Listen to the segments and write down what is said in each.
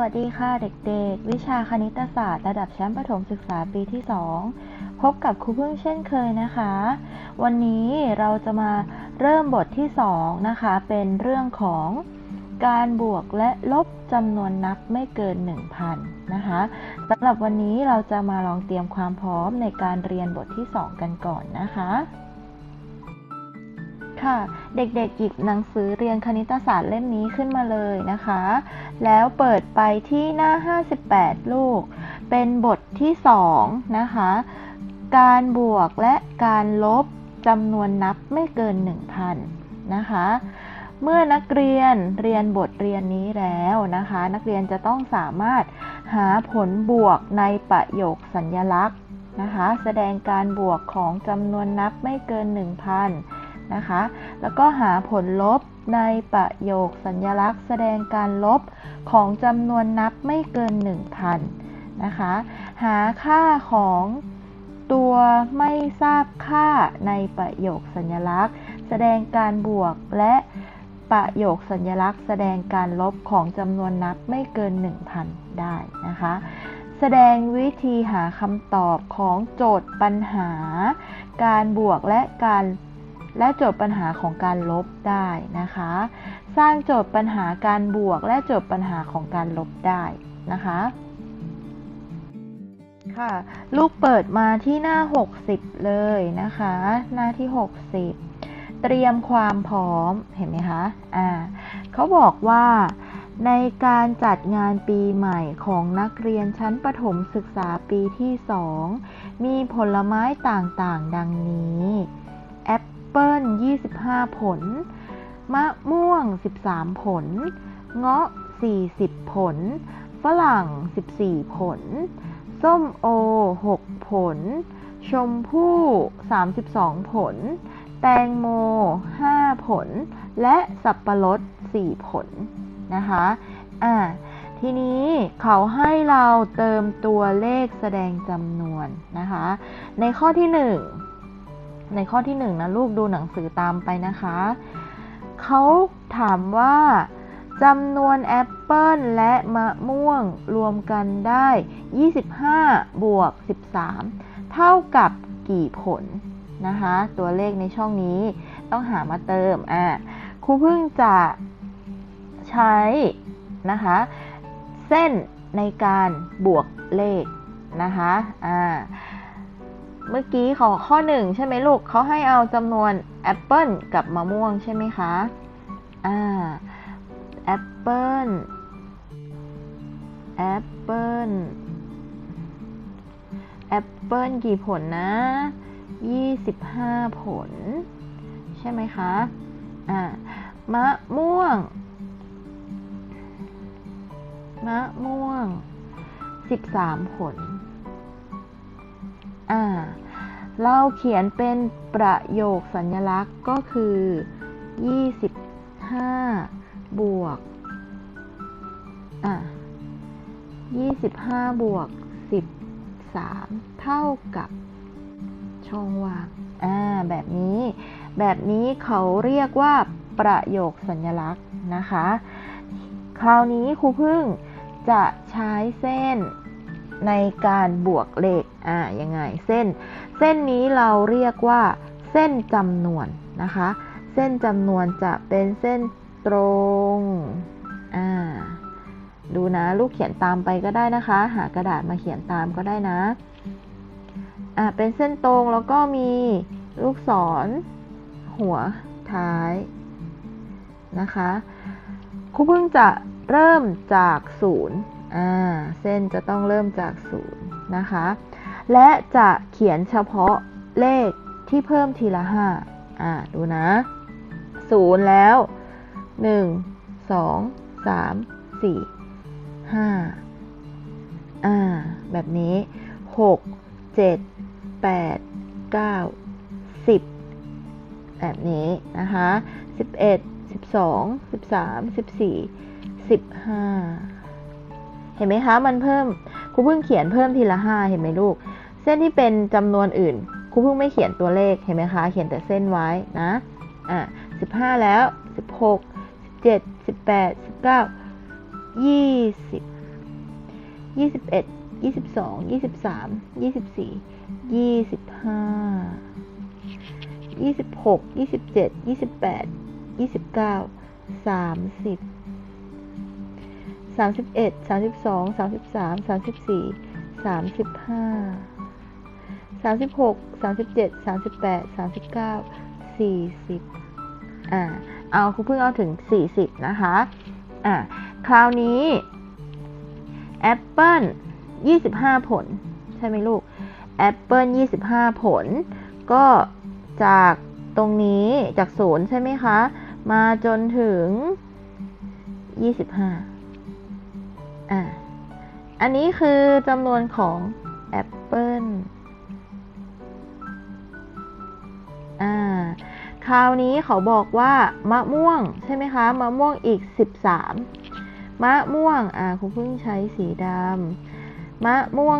วัสดีค่ะเด็กๆ วิชาคณิตศาสตร์ระดับชั้นประถมศึกษาปีที่ 2 พบกับครูพึ่งเช่นเคยนะคะ วันนี้เราจะมาเริ่มบทที่ 2 นะคะ เป็นเรื่องของการบวกและลบจำนวนนับไม่เกิน 1,000 นะคะสำหรับวันนี้เราจะมาลองเตรียมความพร้อมในการเรียนบทที่ 2 กันก่อนนะคะ ค่ะ เด็กๆหยิบหนังสือเรียนคณิตศาสตร์เล่มนี้ขึ้นมาเลยนะคะ แล้วเปิดไปที่หน้า 58 ลูก เป็นบทที่ 2 นะคะ การบวกและการลบจำนวนนับไม่เกิน 1,000 นะคะ เมื่อนักเรียนเรียนบทเรียนนี้แล้วนะคะ นักเรียนจะต้องสามารถหาผลบวกในประโยคสัญลักษณ์นะคะ แสดงการบวกของจำนวนนับไม่เกิน 1,000 นะคะ แล้วก็หาผลลบในประโยคสัญลักษณ์ แสดงการลบของจำนวนนับไม่เกิน 1,000 นะคะ หาค่าของตัวไม่ทราบค่าในประโยคสัญลักษณ์ แสดงการบวกและประโยคสัญลักษณ์ แสดงการลบของจำนวนนับไม่เกิน 1,000 ได้นะคะ แสดงวิธีหาคำตอบของโจทย์ปัญหา การบวกและการ และโจทย์ปัญหาของการลบได้นะคะ สร้างโจทย์ปัญหาการบวก และโจทย์ปัญหาของการลบได้นะคะค่ะลูกเปิดมาที่หน้า 60 เลยนะคะ หน้าที่ 60 เตรียมความพร้อมเห็นไหมคะอ่าเขาบอกว่าในการจัดงานปีใหม่ของนักเรียนชั้นประถมศึกษาปีที่ 2 มีผลไม้ต่างๆ ดังนี้ ปเปิ้ล25 ผล มะม่วง 13 ผล เงาะ 40 ผล ฝรั่ง 14 ผล ส้มโอ 6 ผล ชมพู่ 32 ผล แตงโม 5 ผล และสับปะรด 4 ผล นะคะ อ่าทีนี้เขาให้เราเติมตัวเลขแสดงจำนวนนะคะ ในข้อที่ 1 ในข้อที่1นะลูกดูหนังสือตามไปนะคะ เขาถามว่าจำนวนแอปเปิลและมะม่วงรวมกันได้ 25 บวก 13 เท่ากับกี่ผลนะคะ ตัวเลขในช่องนี้ต้องหามาเติม อะครูเพิ่งจะใช้นะคะ เส้นในการบวกเลขนะคะ อ่า เมื่อกี้ขอข้อหนึ่งใช่ไหมลูกเขาให้เอาจำนวนแอปเปิลกับมะม่วงใช่ไหมคะอ่าแอปเปิลแอปเปิลแอปเปิลกี่ผลนะ 25 ผล ใช่ไหมคะ อ่ามะม่วง มะม่วง 13 ผล อ่าเราเขียนเป็นประโยคสัญลักษณ์ก็คือ 25 บวกอะ25 บวก 13 เท่ากับช่องว่างอ่าแบบนี้ แบบนี้เขาเรียกว่าประโยคสัญลักษณ์นะคะ คราวนี้ครูพึ่งจะใช้เส้น ในการบวกเลข อ่า ยังไง เส้น เส้นนี้เราเรียกว่า เส้นจำนวนนะคะ เส้นจำนวนจะเป็นเส้นตรง อ่า ดูนะ ลูกเขียนตามไปก็ได้นะคะ หากระดาษมาเขียนตามก็ได้นะ อ่า เป็นเส้นตรงแล้วก็มีลูกศร หัว ท้าย นะคะครูเพิ่งจะเริ่มจากศูนย์ เส้นจะต้องเริ่มจากศูนย์นะคะ และจะเขียนเฉพาะเลขที่เพิ่มทีละห้าอ่าดูนะศูนย์แล้วหนึ่งสองสามสี่ห้าอ่า แบบนี้หกเจ็ดแปดเก้าสิบแบบนี้นะคะสิบเอ็ดสิบสองสิบสามสิบสี่สิบห้า เห็นไหมคะ มันเพิ่มครูเพิ่งเขียนเพิ่มทีละห้าเห็นไหมลูก เส้นที่เป็นจำนวนอื่นครูเพิ่งไม่เขียนตัวเลขเห็นไหมคะ เขียนแต่เส้นไว้นะอะสิบห้าแล้วสิบหกสิบเจ็ดสิบแปดสิบเก้ายี่สิบยี่สิบเอ็ดยี่สิบสองยี่สิบสามยี่สิบสี่ยี่สิบห้ายี่สิบหกยี่สิบเจ็ดยี่สิบแปดยี่สิบเก้าสามสิบ สามสิบเอ็ดสามสิบสองสามสิบสามสามสิบสี่สามสิบห้าสามสิบหกสามสิบเจ็ดสามสิบแปดสามสิบเก้าสี่สิบอ่าเอาครูเพิ่งเอาถึง40นะคะอะคราวนี้แอปเปิ้ล25ผล ใช่ไหมลูกแอปเปิ้ล25ผล ก็จากตรงนี้จากศูนย์ใช่ไหมคะ มาจนถึง25 อะอันนี้คือจำนวนของแอปเปิลอ่า คราวนี้เขาบอกว่ามะม่วงใช่ไหมคะ มะม่วงอีก 13 มะม่วง อ่าครูเพิ่งใช้สีดำ มะม่วง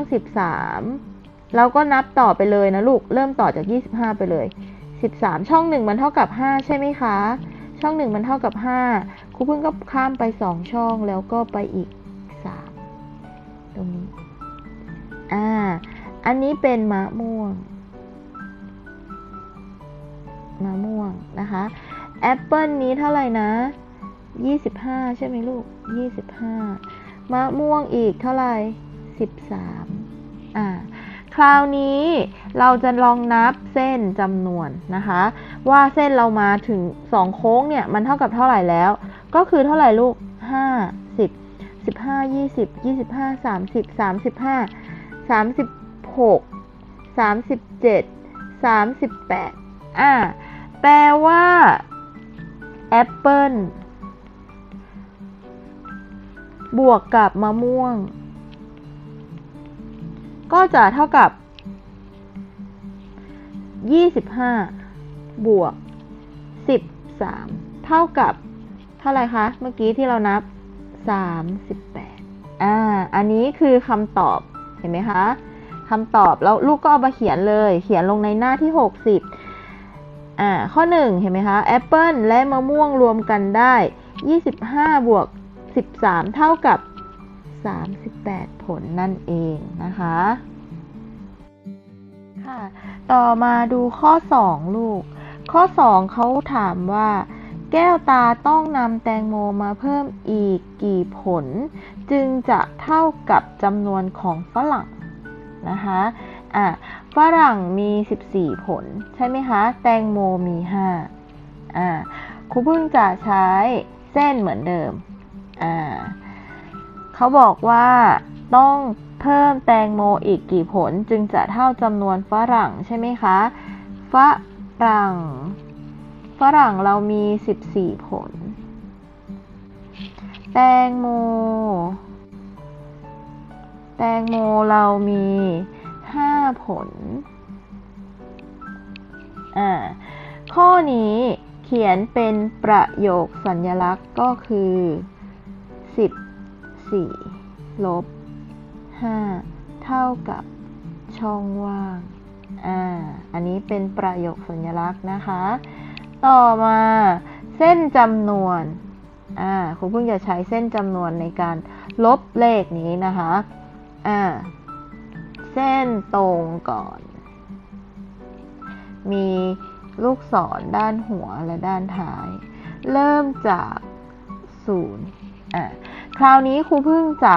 13 เราก็นับต่อไปเลยนะลูก เริ่มต่อจาก 25 ไปเลย 13 ช่อง 1 มันเท่ากับ 5 ใช่ไหมคะ ช่อง 1 มันเท่ากับ 5ครูเพิ่งก็ข้ามไป 2 ช่องแล้วก็ไปอีก ตรงนี้ อ่า อันนี้เป็นมะม่วง มะม่วงนะคะแอปเปิลนี้เท่าไหร่นะ25ใช่ไหมลูก25มะม่วงอีกเท่าไหร่13อ่า คราวนี้เราจะลองนับเส้นจำนวนนะคะ ว่าเส้นเรามาถึง2โค้งเนี่ย มันเท่ากับเท่าไหร่แล้ว ก็คือเท่าไหร่ลูก5 10 15 20 25 30 35 36 37 38อ่าแปลว่าแอปเปิลบวกกับมะม่วง ก็จะเท่ากับ 25 บวก 13 เท่ากับ เท่าไรคะ เมื่อกี้ที่เรานับ 38อ่าอันนี้คือคำตอบเห็นไหมคะคำตอบแล้วลูกก็เอามาเขียนเลย เขียนลงในหน้าที่ 60อ่าข้อ 1 เห็นไหมคะแอปเปิลและมะม่วงรวมกันได้ 25 บวก 13 เท่ากับ 38 ผลนั่นเองนะคะค่ะต่อมาดูข้อ 2 ลูก ข้อ 2เขาถามว่า แก้วตาต้องนำแตงโมมาเพิ่มอีกกี่ผล จึงจะเท่ากับจำนวนของฝรั่งนะคะอะฝรั่งมี 14 ผล ใช่ไหมคะ แตงโมมี 5อ่าครูเพิ่งจะใช้เส้นเหมือนเดิมอ่าเขาบอกว่าต้องเพิ่มแตงโมอีกกี่ผลจึงจะเท่าจำนวนฝรั่งใช่ไหมคะ ฝรั่ง ฝรั่งเรามี 14 ผล แตงโม แตงโมเรามี 5 ผล อ่า ข้อนี้เขียนเป็นประโยคสัญลักษณ์ก็คือ 14 ลบ 5 เท่ากับช่องว่าง อ่า อันนี้เป็นประโยคสัญลักษณ์นะคะ ต่อมาเส้นจำนวนอ่าครูเพิ่งจะใช้เส้นจำนวนในการลบเลขนี้นะคะอ่าเส้นตรงก่อน มีลูกศรด้านหัวและด้านท้าย เริ่มจากศูนย์อ่าคราวนี้ครูเพิ่งจะ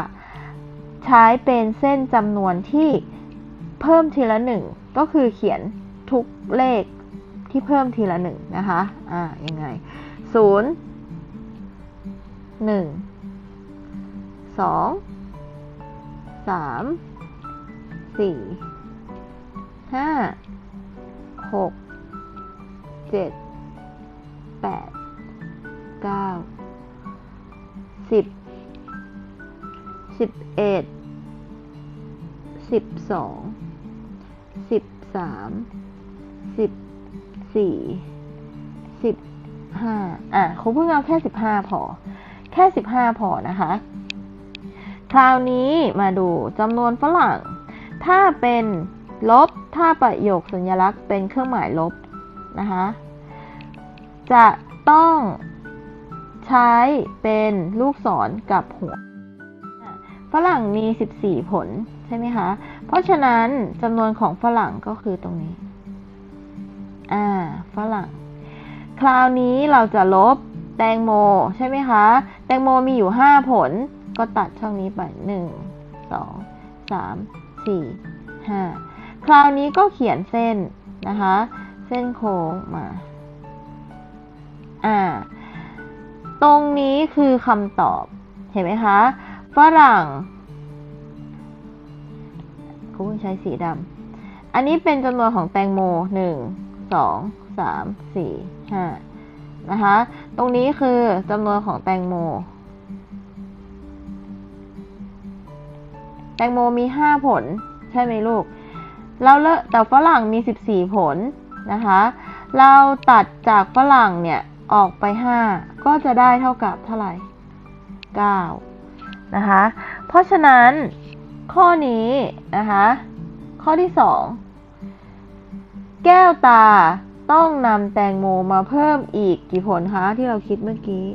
ใช้เป็นเส้นจำนวนที่เพิ่มทีละหนึ่งก็คือเขียนทุกเลข ที่เพิ่มทีละหนึ่งนะคะ อ่า ยังไงศูนย์หนึ่งสองสามสี่ห้าหกเจ็ดแปดเก้าสิบสิบเอ็ดสิบสองสิบสามสิบ สี่สิบห้าอะครูเพิ่งเอาแค่สิบห้าพอ แค่สิบห้าพอนะคะ คราวนี้มาดูจำนวนฝรั่ง ถ้าเป็นลบ ถ้าประโยคสัญลักษณ์เป็นเครื่องหมายลบนะคะ จะต้องใช้เป็นลูกศรกับหัวฝฝรั่งมี 14 ผลใช่ไหมคะ เพราะฉะนั้นจำนวนของฝรั่งก็คือตรงนี้ อ่าฝรั่ง คราวนี้เราจะลบแตงโมใช่ไหมคะ แตงโมมีอยู่ 5 ผล ก็ตัดช่องนี้ไป 1 2 3 4 5 คราวนี้ก็เขียนเส้นนะคะ เส้นโค้งมา อ่า ตรงนี้คือคำตอบ เห็นไหมคะ ฝรั่งคุณใช้สีดำอันนี้เป็นจำนวนของแตงโมหนึ่ง สองสามสี่ห้านะคะ ตรงนี้คือจำนวนของแตงโม แตงโมมีห้าผล ใช่ไหมลูก เราเลแต่ฝรั่งมีสิบสี่ผลนะคะ เราตัดจากฝรั่งเนี่ย ออกไปห้าก็จะได้เท่ากับเท่าไหร่เก้านะคะ เพราะฉะนั้นข้อนี้นะคะ ข้อที่สอง แก้วตาต้องนำแตงโมมาเพิ่มอีกกี่ผลคะที่เราคิดเมื่อกี้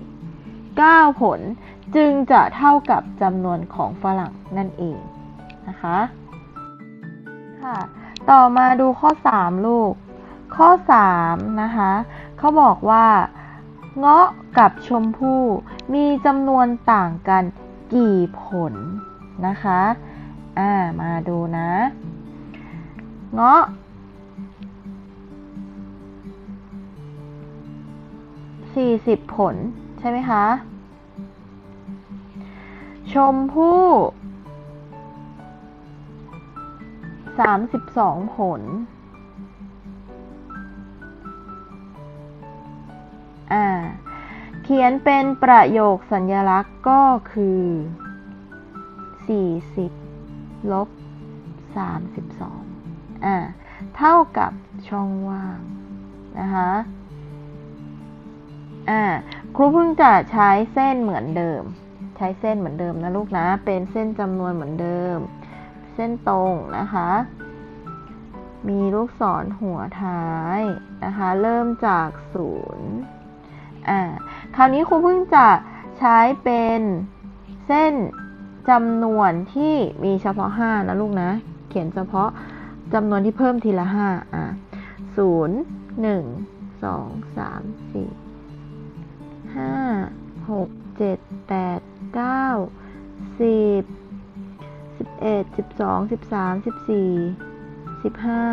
9 ผลจึงจะเท่ากับจำนวนของฝรั่งนั่นเองนะคะค่ะต่อมาดูข้อ 3 ลูก ข้อ 3 นะคะเขาบอกว่าเงาะกับชมพู่มีจำนวนต่างกันกี่ผลนะคะ อ่า มาดูนะ เงาะ สี่สิบผล ใช่ไหมคะ ชมพู่สามสิบสองผล อ่า เขียนเป็นประโยคสัญลักษณ์ก็คือ 40 ลบ 32 อ่า เท่ากับช่องว่าง นะคะ อ่าครูเพิ่งจะใช้เส้นเหมือนเดิม ใช้เส้นเหมือนเดิมนะลูกนะ เป็นเส้นจำนวนเหมือนเดิม เส้นตรงนะคะ มีลูกศรหัวท้ายนะคะ เริ่มจากศูนย์อ่าคราวนี้ครูเพิ่งจะใช้เป็นเส้นจำนวนที่มีเฉพาะ 5 นะลูกนะ เขียนเฉพาะจำนวนที่เพิ่มทีละ 5 อะศูนย์หนึ่งสองสามสี่ ห้าหกเจ็ดแปดเก้าสิบสิบเอ็ดสิบสองสิบสามสิบสี่สิบห้า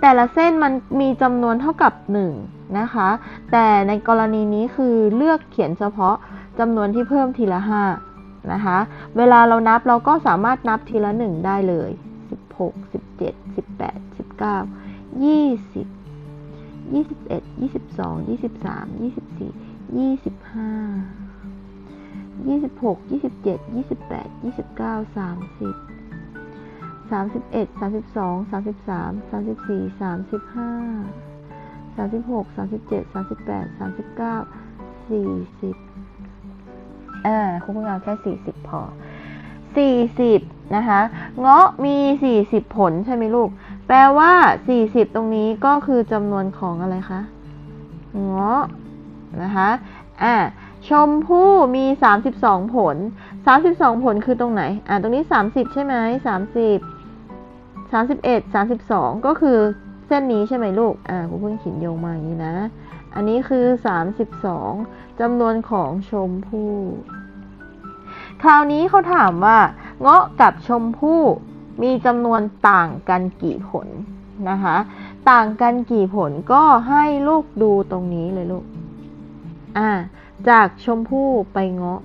แต่ละเส้นมันมีจำนวนเท่ากับ 1 นะคะ แต่ในกรณีนี้คือเลือกเขียนเฉพาะจำนวนที่เพิ่มทีละ 5 นะคะ เวลาเรานับเราก็สามารถนับทีละ 1 ได้เลย 16 17 18 19 20 21 22 23 24 25 26 27 28 29 30 31 32 33 34 35 36 37 38 39 40อ่าครูเพิ่งเอาแค่ 40 พอ 40 นะคะ เงาะมี 40 ผลใช่ไหมลูก แปลว่า 40 ตรงนี้ก็คือจำนวนของอะไรคะเงาะนะคะอ่าชมพู่มี 32 ผล 32 ผลคือตรงไหน อ่าตรงนี้ 30 ใช่ไหม30 31 32 ก็คือเส้นนี้ใช่ไหมลูก อ่าครูเพิ่งขีนโยงมาอย่างนี้นะ อันนี้คือ 32จำนวนของชมพู่ คราวนี้เขาถามว่า เงาะกับชมพู่ มีจำนวนต่างกันกี่ผลนะคะ ต่างกันกี่ผลก็ให้ลูกดูตรงนี้เลยลูกอ่าจากชมพู่ไปเงาะ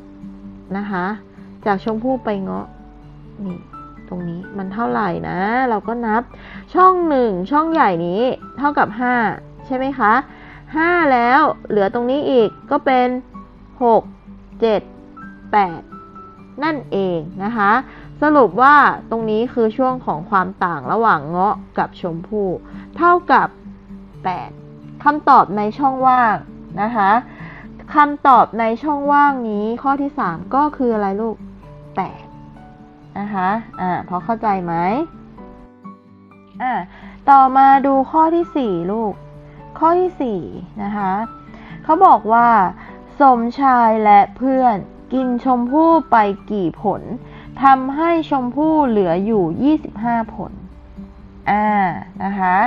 นะคะ จากชมพู่ไปเงาะนี่ตรงนี้มันเท่าไหร่นะ เราก็นับช่องหนึ่งช่องใหญ่นี้เท่ากับ 5 ใช่ไหมคะ 5 แล้วเหลือตรงนี้อีกก็เป็น 6 7 8 นั่นเองนะคะ สรุปว่าตรงนี้คือช่วงของความต่างระหว่างเงาะกับชมพู่เท่ากับ 8คำตอบในช่องว่างนะคะคำตอบในช่องว่างนี้ข้อที่ 3 ก็คืออะไรลูก 8 นะคะอ่าพอเข้าใจไหมอ่าต่อมาดูข้อที่ 4 ลูก ข้อที่ 4 นะคะเขาบอกว่า สมชายและเพื่อนกินชมพู่ไปกี่ผล ทำให้ชมพู่เหลืออยู่ 25 ผล อ่า นะคะ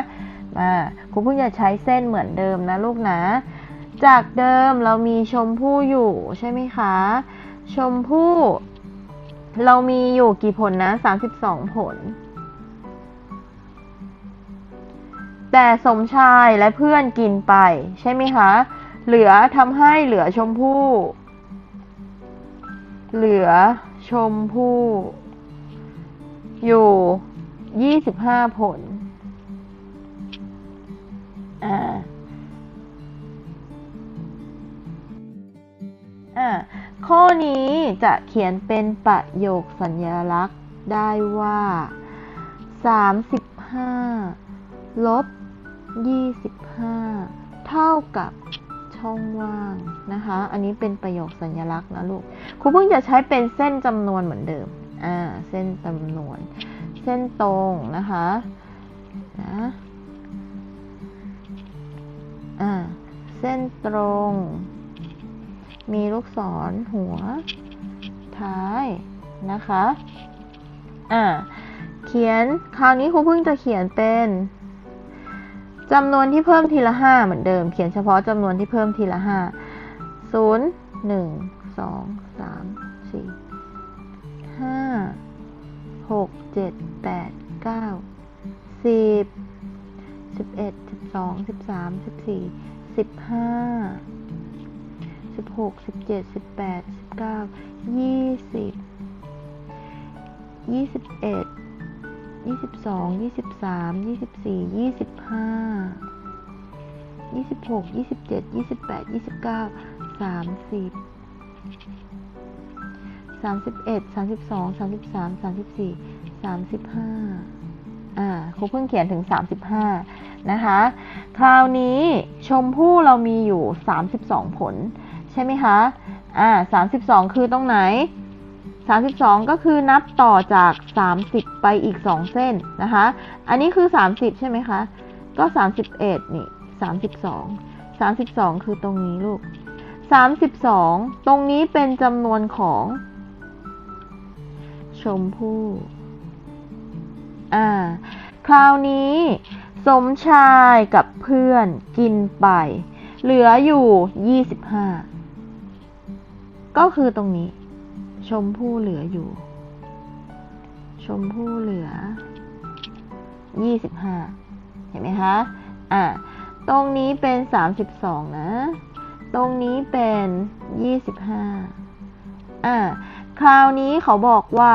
มาครูเพิ่งจะใช้เส้นเหมือนเดิมนะลูกนะ จากเดิมเรามีชมพู่อยู่ใช่ไหมคะ ชมพู่ เรามีอยู่กี่ผลนะ 32 ผล แต่สมชายและเพื่อนกินไปใช่ไหมคะ เหลือทำให้เหลือชมพู่ เหลือ ชมพู่ อยู่25ผล อ่า อ่า ข้อนี้จะเขียนเป็นประโยคสัญลักษณ์ได้ว่า35ลบ25เท่ากับช่องว่างนะคะ อันนี้เป็นประโยคสัญลักษณ์นะลูก รูเพิ่งจะใช้เป็นเส้นจำนวนเหมือนเดิม อ่า เส้นจำนวน เส้นตรงนะคะ นะ อ่า เส้นตรง มีลูกศรหัว ท้ายนะคะ อ่า เขียน คราวนี้ครูเพิ่งจะเขียนเป็นจำนวนที่เพิ่มทีละห้าเหมือนเดิม เขียนเฉพาะจำนวนที่เพิ่มทีละห้าศูนย์หนึ่ง สองสามสี่ห้าหกเจ็ดแปดเก้าสิบสิบเอ็ดสิบสองสิบสามสิบสี่สิบห้าสิบหกสิบเจ็ดสิบแปดสิบเก้ายี่สิบยี่สิบเอ็ดยี่สิบสองยี่สิบสามยี่สิบสี่ยี่สิบห้ายี่สิบหกยี่สิบเจ็ดยี่สิบแปดยี่สิบเก้าสามสิบ สามสิบเอ็ดสามสิบสองสามสิบสามสามสิบสี่สามสิบห้าอ่าครูเพิ่งเขียนถึงสามสิบห้านะคะ คราวนี้ชมพู่เรามีอยู่สามสิบสองผล ใช่ไหมคะ อ่าสามสิบสองคือตรงไหน32ก็คือนับต่อจาก30ไปอีก2เส้นนะคะ อันนี้คือ30ใช่ไหมคะ ก็31นี่32 32คือตรงนี้ลูก 32 ตรงนี้เป็นจำนวนของ ชมพู่ อ่า คราวนี้ สมชายกับเพื่อนกินไป เหลืออยู่ 25 ก็คือตรงนี้ ชมพู่เหลืออยู่ ชมพู่เหลือยี่สิบห้าเห็นไหมคะ อะตรงนี้เป็นสามสิบสองนะ ตรงนี้เป็นยี่สิบห้าอะคราวนี้เขาบอกว่า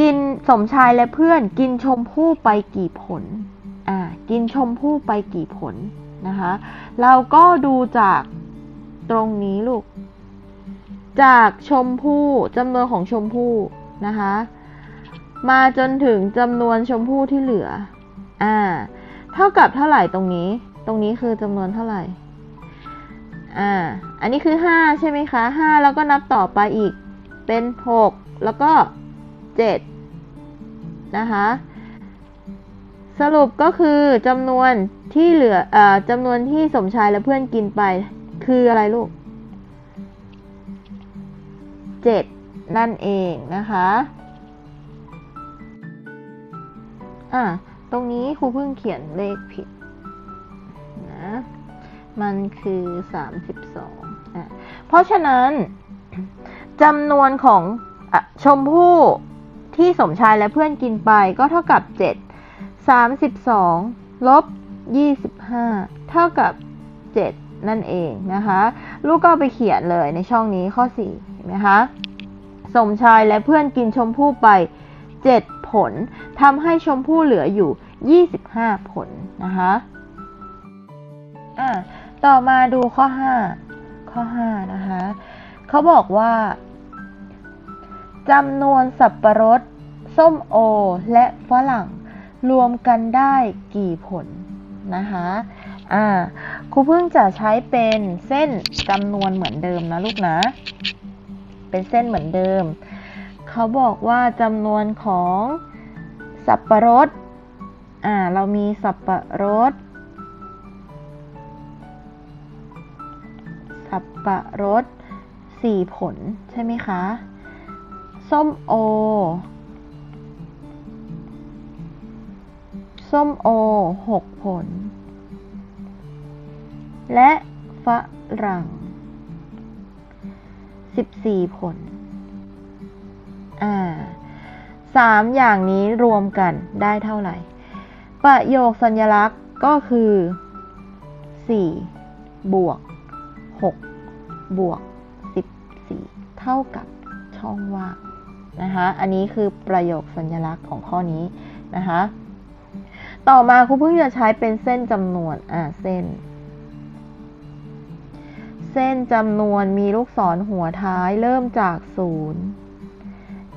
กินสมชายและเพื่อนกินชมพู่ไปกี่ผล อะกินชมพู่ไปกี่ผลนะคะ เราก็ดูจากตรงนี้ลูก จากชมพู่จำนวนของชมพู่นะคะ มาจนถึงจำนวนชมพู่ที่เหลือ อ่า เท่ากับเท่าไหร่ตรงนี้ ตรงนี้คือจำนวนเท่าไหร่ อ่า อันนี้คือห้าใช่ไหมคะห้าแล้วก็นับต่อไปอีก เป็นหกแล้วก็เจ็ดนะคะ สรุปก็คือจำนวนที่เหลืออ่อจำนวนที่สมชายและเพื่อนกินไป คืออะไรลูก 7 นั่นเองนะคะ อะตรงนี้ครูเพิ่งเขียนเลขผิด มันคือ 32อะเพราะฉะนั้นจำนวนของอชมพู่ที่สมชายและเพื่อนกินไปก็เท่ากับ 7 32ลบ25 เท่ากับ 7 นั่นเองนะคะ ลูกก็ไปเขียนเลยในช่องนี้ข้อ4เห็นไหมคะสมชายและเพื่อนกินชมพู่ไป 7 ผลทำให้ชมพู่เหลืออยู่ 25 ผลนะคะอะ ต่อมาดูข้อ 5 ข้อ 5 นะคะ เขาบอกว่าจำนวนสับประรด ส้มโอ และฝรั่งรวมกันได้กี่ผลนะคะ อ่า ครูเพิ่งจะใช้เป็นเส้นจำนวนเหมือนเดิมนะลูกนะ เป็นเส้นเหมือนเดิม เขาบอกว่าจำนวนของสับประรด อ่า เรามีสับประรด สับปะรดสี่ผลใช่ไหมคะ ส้มโอ ส้มโอหกผล และฝรั่งสิบสี่ผล อ่าสามอย่างนี้รวมกันได้เท่าไหร่ ประโยคสัญลักษณ์ก็คือสี่บวก หกบวกสิบสี่เท่ากับช่องว่างนะคะ อันนี้คือประโยคสัญลักษณ์ของข้อนี้นะคะ ต่อมาครูเพิ่งจะใช้เป็นเส้นจำนวน อ่า เส้น เส้นจำนวนมีลูกศรหัวท้ายเริ่มจากศูนย์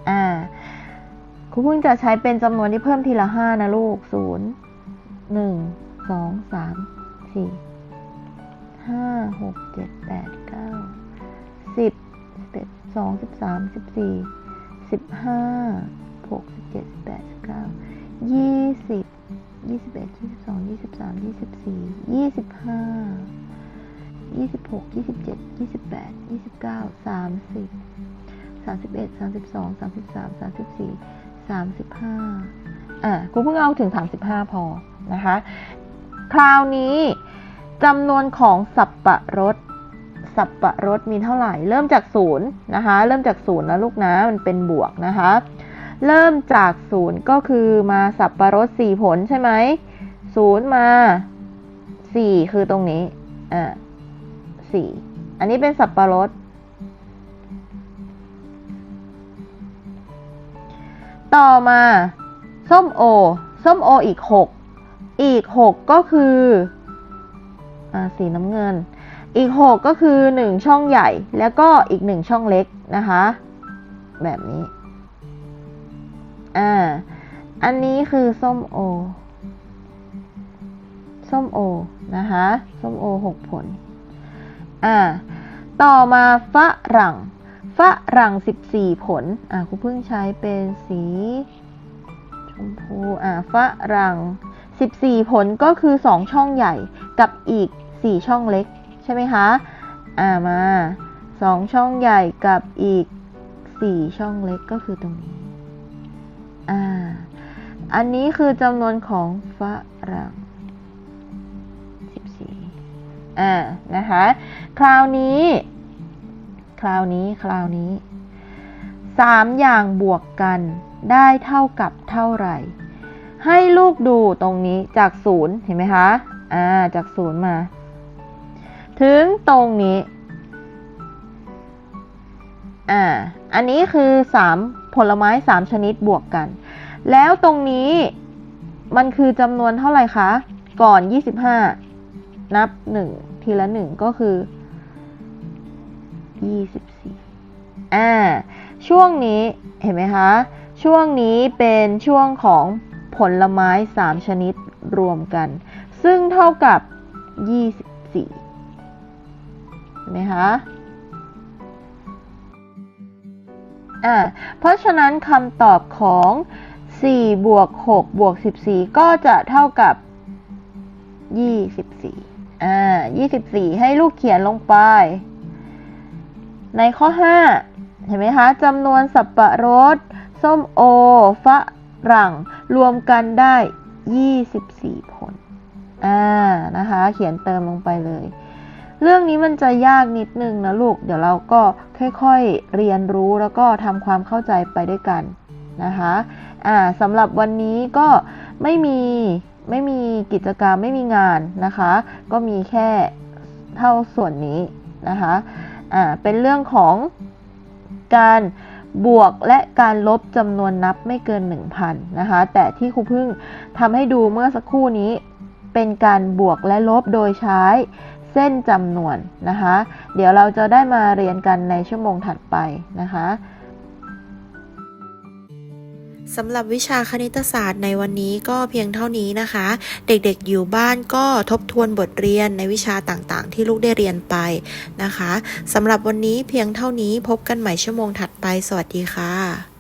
อ่าครูเพิ่งจะใช้เป็นจำนวนที่เพิ่มทีละห้านะลูกศูนย์หนึ่งสองสามสี่ ห้าหกเจ็ดแปดเก้าสิบสิบเอ็ดสองสิบสามสิบสี่สิบห้าหกสิบเจ็ดสิบแปดสิบเก้ายี่สิบยี่สิบเอ็ดยี่สิบสองยี่สิบสามยี่สิบสี่ยี่สิบห้ายี่สิบหกยี่สิบเจ็ดยี่สิบแปดยี่สิบเก้าสามสิบสามสิบเอ็ดสามสิบสองสามสิบสามสามสิบสี่สามสิบห้าอะกูเพิ่งเอาถึงสามสิบห้าพอนะคะ คราวนี้ จำนวนของสับปะรด สับปะรดมีเท่าไหร่ เริ่มจากศูนย์นะคะ เริ่มจากศูนย์นะลูกนะ มันเป็นบวกนะคะ เริ่มจากศูนย์ก็คือมาสับปะรดสี่ผลใช่ไหมศูนย์มาสี่คือตรงนี้ อ่าสี่อันนี้เป็นสับปะรด ต่อมาส้มโอ ส้มโออีกหกอีกหกก็คือ สีน้ำเงิน อีกหกก็คือหนึ่งช่องใหญ่แล้วก็อีกหนึ่งช่องเล็กนะคะ แบบนี้ อ่า อันนี้คือส้มโอ ส้มโอ นะคะ ส้มโอหกผล อ่า ต่อมาฝรั่งฝรั่งสิบสี่ผล อ่าครูเพิ่งใช้เป็นสีชมพู อ่าฝรั่งสิบสี่ผลก็คือสองช่องใหญ่กับอีก สี่ช่องเล็กใช่ไหมคะ อ่ามาสองช่องใหญ่กับอีกสี่ช่องเล็กก็คือตรงนี้ อ่า อันนี้คือจำนวนของฝรั่งสิบสี่อ่า นะคะ คราวนี้ คราวนี้ คราวนี้สามอย่างบวกกันได้เท่ากับเท่าไหร่ ให้ลูกดูตรงนี้จากศูนย์เห็นไหมคะ อ่า จากศูนย์มา ถึงตรงนี้ อ่า อันนี้คือสามผลไม้สามชนิดบวกกัน แล้วตรงนี้มันคือจำนวนเท่าไหร่คะ ก่อน 25 นับ 1 ทีละ 1 ก็คือ 24 อ่า ช่วงนี้เห็นไหมคะ ช่วงนี้เป็นช่วงของผลไม้ 3 ชนิดรวมกัน ซึ่งเท่ากับ 24 เห็นไหมคะอ่าเพราะฉะนั้นคำตอบของ4บวก6บวก14 ก็จะเท่ากับ 24อ่า24 ให้ลูกเขียนลงไป ในข้อ 5 เห็นไหมคะจำนวนสับปะรด ส้มโอฝรั่ง รวมกันได้ 24 ผลอ่านะคะ เขียนเติมลงไปเลย เรื่องนี้มันจะยากนิดนึงนะลูก เดี๋ยวเราก็ค่อยๆเรียนรู้แล้วก็ทำความเข้าใจไปด้วยกันนะคะอ่าสำหรับวันนี้ก็ไม่มีไม่มีกิจกรรมไม่มีงานนะคะ ก็มีแค่เท่าส่วนนี้นะคะอ่าเป็นเรื่องของการบวกและการลบจำนวนนับไม่เกิน 1,000นะคะ แต่ที่ครูพึ่งทำให้ดูเมื่อสักครู่นี้เป็นการบวกและลบโดยใช้ เส้นจำนวนนะคะ เดี๋ยวเราจะได้มาเรียนกันในชั่วโมงถัดไปนะคะสำหรับวิชาคณิตศาสตร์ในวันนี้ก็เพียงเท่านี้นะคะ เด็กๆอยู่บ้านก็ทบทวนบทเรียนในวิชาต่างๆ ที่ลูกได้เรียนไปนะคะสำหรับวันนี้เพียงเท่านี้พบกันใหม่ชั่วโมงถัดไป สวัสดีค่ะ